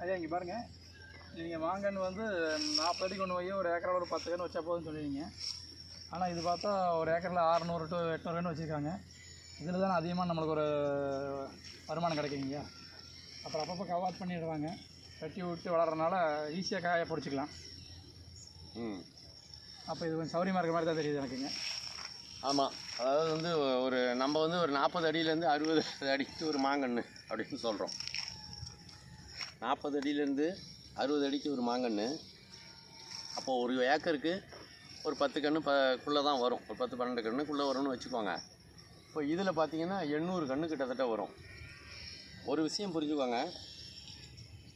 ஐயா இங்கே பாருங்கள் நீங்கள் மாங்கன்று வந்து நாற்பது அடி கொண்டு போய் ஒரு ஏக்கரில் ஒரு பத்து கன்று வச்சா போதும்னு சொல்லுவீங்க ஆனால் இது பார்த்தா ஒரு ஏக்கரில் அறநூறு டு எட்நூறு கன்று வச்சுருக்காங்க. இதில் தானே அதிகமாக நம்மளுக்கு ஒரு வருமானம் கிடைக்குங்கய்யா அப்புறம் அப்பப்போ கவாத் பண்ணிடுவாங்க. வெட்டி விட்டு வளர்றதுனால ஈஸியாக காய பிடிச்சிக்கலாம். ம். அப்போ இது கொஞ்சம் சௌரியமாக இருக்கிற மாதிரி தான் தெரியுது எனக்குங்க ஆமாம் அதாவது வந்து ஒரு நம்ம வந்து ஒரு நாற்பது அடியிலேருந்து அறுபது அடிக்கு ஒரு மாங்கன்று அப்படின்னு சொல்கிறோம் நாற்பது அடியிலேருந்து அறுபது அடிக்கு ஒரு மாங்கன்று அப்போது ஒரு ஏக்கருக்கு ஒரு பத்து கன்று ப குள்ளே தான் வரும். ஒரு பத்து பன்னெண்டு கன்றுக்குள்ளே வரும்னு வச்சுக்கோங்க. இப்போ இதில் பார்த்தீங்கன்னா எண்ணூறு கன்று கிட்டத்தட்ட வரும். ஒரு விஷயம் புரிஞ்சுக்கோங்க.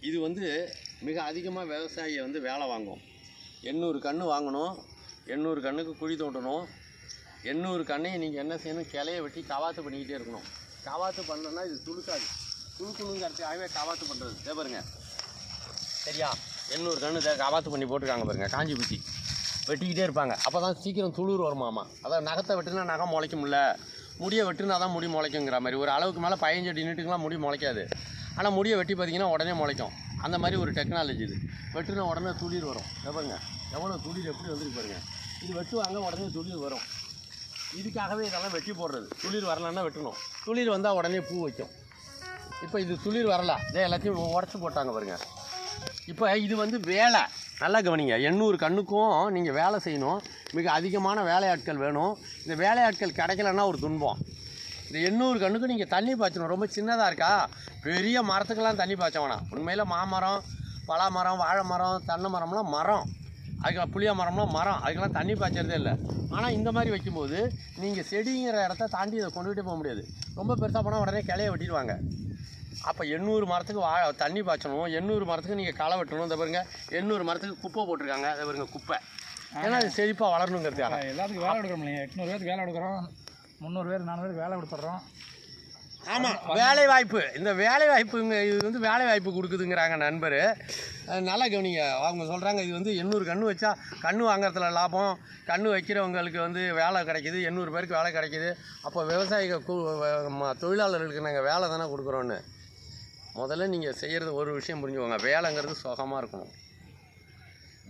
இது வந்து மிக அதிகமாக விவசாயியை வந்து வேலை வாங்கும். எண்ணூறு கன்று வாங்கணும். எண்ணூறு கன்றுக்கு குழி தோண்டணும் எண்ணூறு கண்ணையும் நீங்கள் என்ன செய்யணும்? கிளைய வெட்டி கவாத்து பண்ணிக்கிட்டே இருக்கணும். கவாத்து பண்ணலன்னா இது துளுக்காது. துளுக்கணுங்கிறதுக்காகவே கவாத்து பண்ணுறது இதே பாருங்க. சரியா? எண்ணூறு கன்று இதை கவாத்து பண்ணி போட்டிருக்காங்க பாருங்க காஞ்சி பூச்சி வெட்டிக்கிட்டே இருப்பாங்க. அப்போ தான் சீக்கிரம் துளிர் வருமாமா? அதான் நகத்தை வெட்டினா நகம் முளைக்கும்ல. முடியை வெட்டினா தான் முடி முளைக்குங்கிற மாதிரி. ஒரு அளவுக்கு மேலே பதினஞ்சு நீட்டுக்கெலாம் முடி முளைக்காது. ஆனால் முடியை வெட்டி பார்த்தீங்கன்னா உடனே முளைக்கும். அந்த மாதிரி ஒரு டெக்னாலஜி இது. வெட்டினா உடனே துளிர் வரும். இதை பாருங்க. எவ்வளோ துளிர் எப்படி வந்துருக்கு பாருங்க. இது வெட்டுவாங்க உடனே துளிர் வரும். இதுக்காகவே இதெல்லாம் வெட்டி போடுறது. துளிர் வரலன்னா வெட்டணும். துளிர் வந்தால் உடனே பூ வைக்கும். இப்போ இது துளிர் வரல. இதே எல்லாத்தையும் உடச்சி போட்டாங்க பாருங்க. இப்போ இது வந்து வேலை. நல்லா கவனிங்க. எண்ணூறு கண்ணுக்கும் நீங்கள் வேலை செய்யணும். மிக அதிகமான வேலையாட்கள் வேணும். இந்த வேலையாட்கள் கிடைக்கலன்னா ஒரு துன்பம். இந்த எண்ணூறு கண்ணுக்கு நீங்கள் தண்ணி பாய்ச்சணும். ரொம்ப சின்னதாக இருக்கா? பெரிய மரத்துக்கெல்லாம் தண்ணி பாய்ச்ச வேணாம். உண்மையில் மாமரம் பலா மரம் வாழை மரம் தென்னை மரம்லாம் மரம். அதுக்கெல்லாம் புளிய மரம்லாம் மரம். அதுக்கெல்லாம் தண்ணி பாய்ச்சறதே இல்லை. ஆனால் இந்த மாதிரி வைக்கும்போது நீங்கள் செடிங்கிற இடத்த தாண்டி இதை கொண்டுகிட்டே போக முடியாது. ரொம்ப பெருசாக போனால் உடனே கிளைய வெட்டிடுவாங்க. அப்போ எண்ணூறு மரத்துக்கு வா தண்ணி பாய்ச்சணும் எண்ணூறு மரத்துக்கு நீங்கள் களை வெட்டணும். இந்த பாருங்க எண்ணூறு மரத்துக்கு குப்பை போட்டிருக்காங்க. அதை பாருங்க குப்பை. ஏன்னா அது செழிப்பாக வளரணுங்கிறதுக்காக. எல்லாத்துக்கும் வேலை கொடுக்குறோம் இல்லைங்க. எட்நூறு பேருக்கு வேலை கொடுக்குறோம். முந்நூறு பேர் நானூறு பேருக்கு வேலை கொடுத்துட்றோம். ஆமாம் வேலை வாய்ப்பு இந்த வேலை வாய்ப்புங்க இது வந்து வேலை வாய்ப்பு கொடுக்குதுங்கிறாங்க நண்பர். நல்லா கவனிங்க. அவங்க சொல்கிறாங்க இது வந்து எண்ணூறு கன்று வச்சா கன்று வாங்குறதுல லாபம். கன்று வைக்கிறவங்களுக்கு வந்து வேலை கிடைக்குது. எண்ணூறு பேருக்கு வேலை கிடைக்குது. அப்போ விவசாயிக தொழிலாளர்களுக்கு நாங்கள் வேலை தானே கொடுக்குறோன்னு முதல்ல நீங்கள் செய்கிறது ஒரு விஷயம் புரிஞ்சுக்கோங்க. வேலைங்கிறது சுகமாக இருக்கணும்.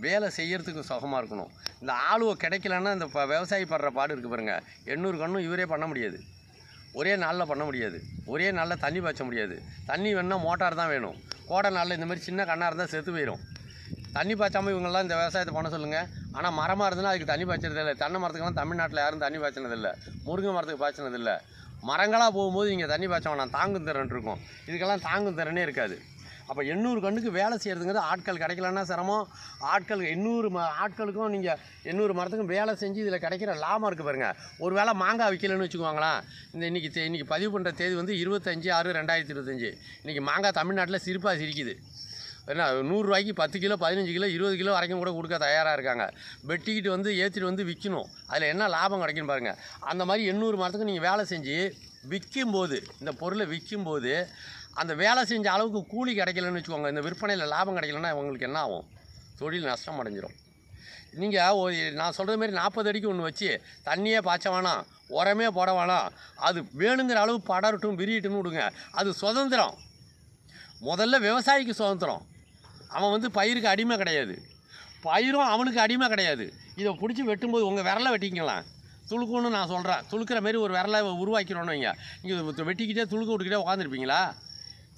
வேலை செய்கிறதுக்கு சுகமாக இருக்கணும். இந்த ஆளுவை கிடைக்கலன்னா இந்த ப விவசாயி படுற பாடு இருக்குது பாருங்க. எண்ணூறு கண்ணும் இவரே பண்ண முடியாது. ஒரே நாளில் பண்ண முடியாது. ஒரே நாளில் தண்ணி பாய்ச்ச முடியாது. தண்ணி வேணும்னா மோட்டார் தான் வேணும். கோடை நாளில் இந்த மாதிரி சின்ன கண்ணாக இருந்தால் செத்து போயிடும் தண்ணி பாய்ச்சாமல் இவங்கெல்லாம் இந்த விவசாயத்தை பண்ண சொல்லுங்கள் ஆனால் மரமாக இருந்ததுன்னா அதுக்கு தண்ணி பாய்ச்சறதில்லை தென்னை மரத்துக்கெல்லாம் தமிழ்நாட்டில் யாரும் தண்ணி பாய்ச்சினதில்லை. முருங்கை மரத்துக்கு பாய்ச்சினதில்லை. மரங்களாக போகும்போது நீங்கள் தண்ணி பாய்ச்ச வேணாம் தாங்கும் திறன் இருக்கும். இதுக்கெல்லாம் தாங்கும் திறனே இருக்காது. அப்போ எண்ணூறு கண்ணுக்கு வேலை செய்கிறதுங்கிறது ஆட்கள் கிடைக்கலன்னா சிரமம். ஆட்கள் எண்ணூறு ம ஆட்களுக்கும் நீங்கள் எண்ணூறு மரத்துக்கும் வேலை செஞ்சு இதில் கிடைக்கிற லாபம் இருக்குது பாருங்கள் ஒரு வேளை மாங்காய் விற்கலன்னு வச்சுக்கோங்களேன். இந்த இன்றைக்கி இன்றைக்கி பதிவு பண்ணுற தேதி வந்து இருபத்தஞ்சி ஆறு ரெண்டாயிரத்தி இருபத்தஞ்சி. இன்றைக்கி மாங்காய் தமிழ்நாட்டில் சிரிப்பாக சிரிக்குது. என்ன நூறுரூவாய்க்கு பத்து கிலோ பதினஞ்சு கிலோ இருபது கிலோ வரைக்கும் கூட கொடுக்க தயாராக இருக்காங்க. வெட்டிக்கிட்டு வந்து ஏற்றிட்டு வந்து விற்கணும் அதில் என்ன லாபம் கிடைக்குன்னு பாருங்கள் அந்த மாதிரி எண்ணூறு மரத்துக்கு நீங்கள் வேலை செஞ்சு விற்கும்போது இந்த பொருளை விற்கும்போது அந்த வேலை செஞ்ச அளவுக்கு கூலி கிடைக்கலன்னு வச்சுக்கோங்க. இந்த விற்பனையில் லாபம் கிடைக்கலன்னா உங்களுக்கு என்ன ஆகும்? தொழில் நஷ்டம் அடைஞ்சிரும். நீங்கள் ஒரு நான் சொல்கிற மாதிரி நாற்பது அடிக்கு ஒன்று வச்சு தண்ணியே பாய்ச்ச வேணாம் உரமே போட வேணாம். அது வேணுங்கிற அளவு படரட்டும் விரியட்டும்னு விடுங்க. அது சுதந்திரம். முதல்ல விவசாயிக்கு சுதந்திரம். அவன் வந்து பயிருக்கு அடிமை கிடையாது. பயிரும் அவனுக்கு அடிமை கிடையாது. இதை பிடிச்சி வெட்டும்போது உங்கள் விரலை வெட்டிக்கலாம் துளுக்குன்னு நான் சொல்கிறேன் துளுக்கிற மாரி ஒரு விரலை உருவாக்கிறோன்னு வைங்க. நீங்கள் வெட்டிக்கிட்டே துளுக்க விட்டுக்கிட்டே உட்காந்துருப்பீங்களா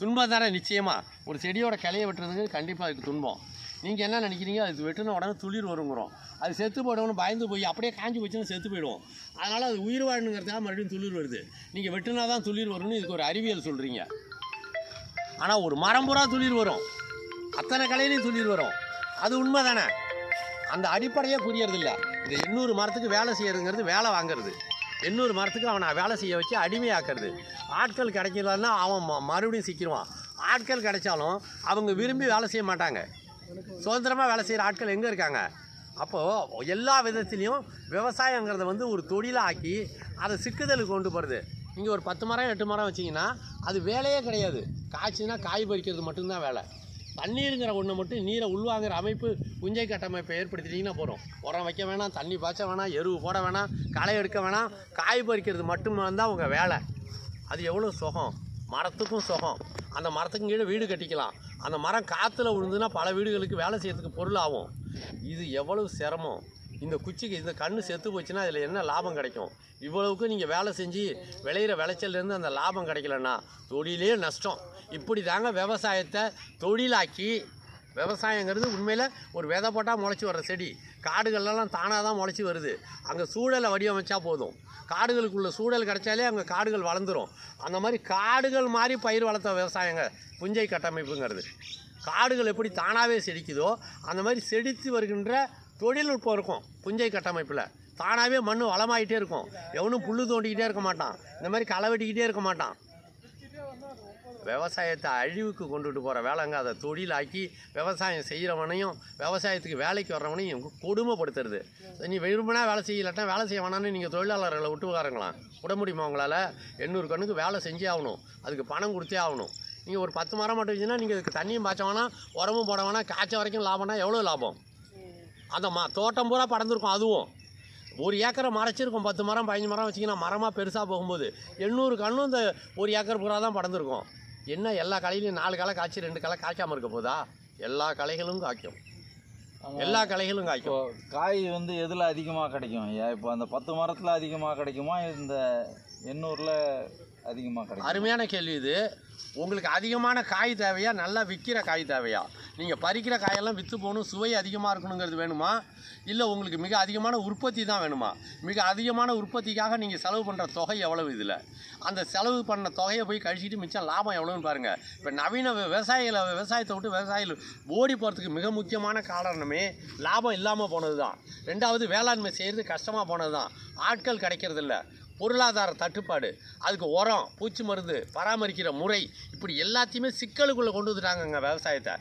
துன்பம் தானே நிச்சயமாக ஒரு செடியோட கிளைய வெட்டுறதுக்கு கண்டிப்பாக அதுக்கு துன்பம். நீங்கள் என்ன நினைக்கிறீங்க? அது வெட்டின உடனே துளிர் வருங்கிறோம். அது செத்து போயிடும்னு பயந்து போய் அப்படியே காஞ்சி போச்சுன்னா செத்து போயிடுவோம். அதனால் அது உயிர் வாழணுங்கிறதுக்காக மறுபடியும் துளிர் வருது. நீங்கள் வெட்டினா தான் துளிர் வரும்னு இதுக்கு ஒரு அறிவியல் சொல்கிறீங்க ஆனால் ஒரு மரம் பூரா துளிர் வரும். அத்தனை கலையிலையும் துளிர் வரும். அது உண்மை தானே அந்த அடிப்படையே புரியறதில்ல. இந்த எண்ணூறு மரத்துக்கு வேலை செய்யறதுங்கிறது வேலை வாங்குறது. எண்ணூறு மரத்துக்கு அவனை வேலை செய்ய வச்சு அடிமையாக்குறது. ஆட்கள் கிடைக்கலன்னா அவன் மறுபடியும் சிக்கிடுவான் ஆட்கள் கிடைச்சாலும் அவங்க விரும்பி வேலை செய்ய மாட்டாங்க. சுதந்திரமாக வேலை செய்கிற ஆட்கள் எங்கே இருக்காங்க? அப்போது எல்லா விதத்துலேயும் விவசாயங்கிறத வந்து ஒரு தொழிலாக்கி அதை சிக்குதலுக்கு கொண்டு போகிறது நீங்கள் ஒரு பத்து மரம் எட்டு மரம் வச்சிங்கன்னா அது வேலையே கிடையாது. காய்ச்சினா காய் பறிக்கிறது மட்டும்தான் வேலை. தண்ணீருங்கிற ஒன்று மட்டும் நீரை உள்வாங்கிற அமைப்பு குஞ்சை கட்டமைப்பை ஏற்படுத்திட்டிங்கன்னா போகிறோம் உரம் வைக்க வேணாம் தண்ணி பாய்ச்ச வேணாம் எருவு போட வேணாம் களை எடுக்க வேணாம் காய் பறிக்கிறது மட்டும் தான் உங்கள் வேலை. அது எவ்வளோ சுகம்? மரத்துக்கும் சுகம். அந்த மரத்துக்கும் கீழே வீடு கட்டிக்கலாம். அந்த மரம் காற்றுல விழுந்துன்னா பல வீடுகளுக்கு வேலை செய்யறதுக்கு பொருள் ஆகும் இது எவ்வளவு சிரமம்? இந்த குச்சிக்கு இந்த கண் செத்து போச்சுன்னா அதில் என்ன லாபம் கிடைக்கும்? இவ்வளவுக்கு நீங்கள் வேலை செஞ்சு விளையிற விளைச்சல்லேருந்து அந்த லாபம் கிடைக்கலன்னா தொழிலே நஷ்டம். இப்படி தாங்க விவசாயத்தை தொழிலாக்கி விவசாயங்கிறது உண்மையில் ஒரு விதை போட்டால் முளைச்சி வர்ற செடி. காடுகள்லாம் தானாக தான் முளைச்சி வருது. அங்கே சூழலை வடிவமைச்சா போதும். காடுகளுக்குள்ள சூழல் கிடைச்சாலே அங்கே காடுகள் வளர்ந்துரும். அந்த மாதிரி காடுகள் மாதிரி பயிர் வளர்த்த விவசாயங்க புஞ்சை கட்டமைப்புங்கிறது. காடுகள் எப்படி தானாகவே செடிக்குதோ அந்த மாதிரி செடித்து வருகின்ற தொழில்நுட்பம் இருக்கும். புஞ்சை கட்டமைப்பில். தானாகவே மண் வளமாயிட்டே இருக்கும். எவனும் புல் தோண்டிக்கிட்டே இருக்க மாட்டான். இந்த மாதிரி களை வெட்டிக்கிட்டே இருக்க மாட்டான். விவசாயத்தை அழிவுக்கு கொண்டுட்டு போகிற வேலைங்க. அதை தொழிலாக்கி விவசாயம் செய்கிறவனையும் விவசாயத்துக்கு வேலைக்கு வர்றவனையும் கொடுமைப்படுத்துறது. நீ விரும்பினா வேலை செய்யலட்டா வேலை செய்ய வேணாம்னு நீங்கள் தொழிலாளர்களை விட்டு உட்காருங்களாம். விட முடியுமா உங்களால்? எண்ணூறு கண்ணுக்கு வேலை செஞ்சே ஆகணும். அதுக்கு பணம் கொடுத்தே ஆகணும். நீங்கள் ஒரு பத்து மரம் மட்டும் வச்சுன்னா நீங்கள் இதுக்கு தண்ணியும் பாய்ச்ச வேணாம் உரமும் போட வேணாம் காய்ச்ச வரைக்கும் லாபம்னா எவ்வளோ லாபம்? அந்த ம தோட்டம் பூரா படர்ந்துருக்கும் அதுவும். ஒரு ஏக்கரை மறைச்சிருக்கும் பத்து மரம் பதினஞ்சு மரம் வச்சிங்கன்னா மரமாக பெருசாக போகும்போது எண்ணூறு கண்ணும் இந்த ஒரு ஏக்கர் பூரா தான் படர்ந்துருக்கும். என்ன எல்லா களையிலையும் நாலு களை காய்ச்சி ரெண்டு களை காய்க்காமல் இருக்க போதா? எல்லா களைகளும் காய்க்கும். எல்லா களைகளும் காய்க்கும். காய் வந்து எதில் அதிகமாக கிடைக்கும்? ஐயா இப்போ அந்த பத்து மரத்தில் அதிகமாக கிடைக்குமா? இந்த எண்ணூரில் அதிகமாக கிடைக்கும்? அருமையான கேள்வி இது. உங்களுக்கு அதிகமான காய் தேவையா? நல்லா விற்கிற காய் தேவையா? நீங்கள் பறிக்கிற காயெல்லாம் விற்று போகணும். சுவை அதிகமாக இருக்கணுங்கிறது வேணுமா? இல்லை உங்களுக்கு மிக அதிகமான உற்பத்தி தான் வேணுமா? மிக அதிகமான உற்பத்திக்காக நீங்கள் செலவு பண்ணுற தொகை எவ்வளவு இதில்? அந்த செலவு பண்ண தொகையை போய் கழிச்சிட்டு மிச்சம் லாபம் எவ்வளோன்னு பாருங்கள் இப்போ நவீன விவசாயிகளை விவசாயத்தை விட்டு விவசாயிகள் ஓடி போகிறதுக்கு மிக முக்கியமான காரணமே லாபம் இல்லாமல் போனது தான் ரெண்டாவது வேளாண்மை செய்கிறது கஷ்டமாக போனது தான் ஆட்கள் கிடைக்கிறதில்ல. பொருளாதார தட்டுப்பாடு அதுக்கு உரம் பூச்சி மருந்து பராமரிக்கிற முறை இப்படி எல்லாத்தையுமே சிக்கலுக்குள்ளே கொண்டு வந்துட்டாங்கங்க விவசாயத்தை.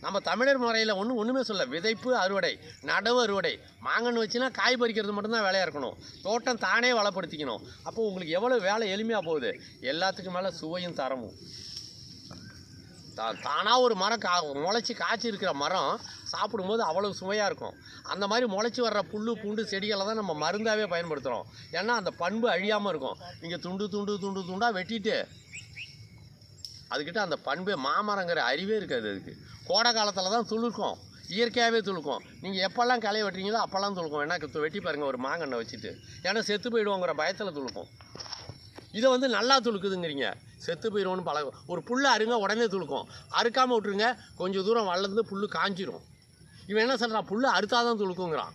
நம்ம தமிழர் முறையில் ஒன்றும் ஒன்றுமே சொல்ல விதைப்பு அறுவடை நடவு அறுவடை மாங்கன்று வச்சுன்னா காய் பறிக்கிறது மட்டும்தான் வேலையாக இருக்கணும். தோட்டம் தானே வளப்படுத்திக்கணும். அப்போது உங்களுக்கு எவ்வளோ வேலை எளிமையாக போகுது? எல்லாத்துக்கும் மேலே சுவையும் தரமும். தா தானாக ஒரு மரம் கா முளைச்சி காய்ச்சி இருக்கிற மரம் சாப்பிடும்போது அவ்வளோ சுவையாக இருக்கும். அந்த மாதிரி முளைச்சி வர்ற புல் பூண்டு செடிகளை தான் நம்ம மருந்தாகவே பயன்படுத்துகிறோம் ஏன்னா அந்த பண்பு அழியாமல் இருக்கும். நீங்கள் துண்டு துண்டு துண்டு துண்டாக வெட்டிட்டு அதுக்கிட்ட அந்த பண்பு மாமரங்கிற அறிவே இருக்காது அதுக்கு. கோடை காலத்தில் தான் துளுக்கும் இயற்கையாகவே துளுக்கும். நீங்கள் எப்போல்லாம் களை வெட்டுறீங்களோ அப்போல்லாம் துளுக்கும். ஏன்னா வெட்டி பாருங்கள் ஒரு மாங்கண்ணை வச்சுட்டு. ஏன்னா செத்து போயிடுவோங்கிற பயத்தில் துளுக்கும். இதை வந்து நல்லா துளுக்குதுங்கிறீங்க. செத்து போயிடும்னு பழக. ஒரு புல்லை அருங்க உடனே துளுக்கும். அறுக்காமல் விட்டுருங்க. கொஞ்சம் தூரம் வளர்ந்து புல் காஞ்சிரும். இவன் என்ன சொல்கிறான் புல் அறுத்தாதான் துளுக்குங்கிறான்.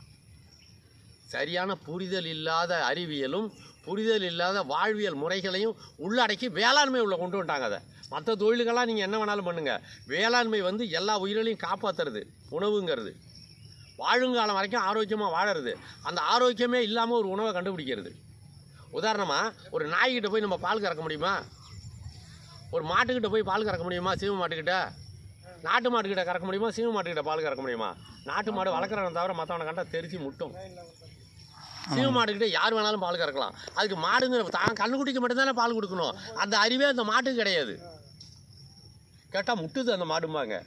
சரியான புரிதல் இல்லாத அறிவியலும் புரிதல் இல்லாத வாழ்வியல் முறைகளையும் உள்ளடக்கி வேளாண்மை உள்ள கொண்டு வந்துட்டாங்க அதை. மற்ற தொழில்கள்லாம் நீங்கள் என்ன வேணாலும் பண்ணுங்கள் வேளாண்மை வந்து எல்லா உயிர்களையும் காப்பாற்றுறது உணவுங்கிறது. வாழுங்காலம் வரைக்கும் ஆரோக்கியமாக வாழறது. அந்த ஆரோக்கியமே இல்லாமல் ஒரு உணவை கண்டுபிடிக்கிறது. உதாரணமாக ஒரு நாய்கிட்ட போய் நம்ம பால் கறக்க முடியுமா? ஒரு மாட்டுக்கிட்ட போய் பால் கறக்க முடியுமா சீம மாட்டுக்கிட்ட? நாட்டு மாட்டுக்கிட்ட கறக்க முடியுமா சீம மாட்டுக்கிட்ட பால் கறக்க முடியுமா? நாட்டு மாடு வளர்க்குறவன் தவிர மற்றவனை கண்டா தெரிச்சு முட்டும். சீம மாட்டுக்கிட்ட யார் வேணாலும் பால் கறக்கலாம். அதுக்கு மாடுங்கிற தான் கண்ணுக்குட்டிக்கு மட்டும்தானே பால் கொடுக்கணும். அந்த அறிவே அந்த மாட்டுக்கு கிடையாது. கேட்டால் முட்டுது அந்த மாடும்பாங்க.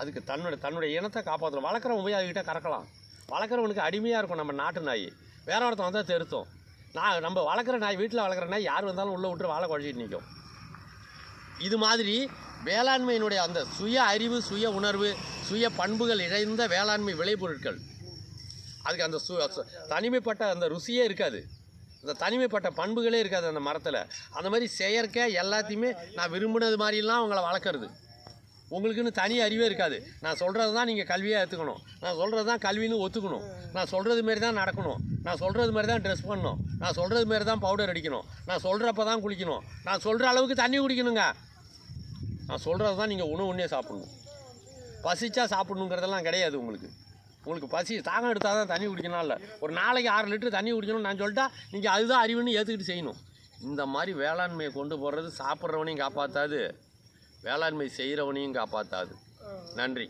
அதுக்கு தன்னோட தன்னுடைய இனத்தை காப்பாற்றணும் வளர்க்குறவன் போய் அதுக்கிட்ட கறக்கலாம். வளர்க்குறவனுக்கு அடிமையாக இருக்கும் நம்ம நாட்டு நாய். வேற ஒருத்தன் வந்தால் தெருத்தோம். நான் நம்ம வளர்க்குற நாய் வீட்டில் வளர்க்குற நாய் யார் வந்தாலும் உள்ளே விட்டு வாழை குழச்சிட்டு நிற்கும் இது மாதிரி வேளாண்மையினுடைய அந்த சுய அறிவு சுய உணர்வு சுய பண்புகள் இழைந்த வேளாண்மை விளைபொருட்கள். அதுக்கு அந்த சு சு- தனிமைப்பட்ட அந்த ருசியே இருக்காது. அந்த தனிமைப்பட்ட பண்புகளே இருக்காது அந்த மரத்தில். அந்த மாதிரி செயற்கை எல்லாத்தையுமே நான் விரும்பினது மாதிரிலாம் அவங்கள வளர்க்குறது. உங்களுக்குன்னு தனி அறிவே இருக்காது. நான் சொல்கிறது தான் நீங்கள் கல்வியாக எடுத்துக்கணும். நான் சொல்கிறது தான் கல்வின்னு ஒத்துக்கணும். நான் சொல்கிறது மாரி தான் நடக்கணும். நான் சொல்கிறது மாதிரி தான் ட்ரெஸ் பண்ணணும். நான் சொல்கிறது மாரி தான் பவுடர் அடிக்கணும். நான் சொல்கிறப்ப தான் குளிக்கணும். நான் சொல்கிற அளவுக்கு தண்ணி குடிக்கணுங்க. நான் சொல்கிறது தான் நீங்கள் உணவு ஒன்றே சாப்பிடணும். பசிச்சா சாப்பிடணுங்கிறதெல்லாம் கிடையாது உங்களுக்கு. உங்களுக்கு பசி தாகம் எடுத்தால் தான் தண்ணி குடிக்கணும் இல்லை. ஒரு நாளைக்கு ஆறு லிட்டர் தண்ணி குடிக்கணும்னு நான் சொல்லிட்டா நீங்கள் அதுதான் அறிவுன்னு ஏற்றுக்கிட்டு செய்யணும். இந்த மாதிரி வேளாண்மையை கொண்டு போகிறது சாப்பிட்றவனையும் காப்பாற்றாது வேளாண்மை செய்கிறவனையும் காப்பாற்றாது நன்றி.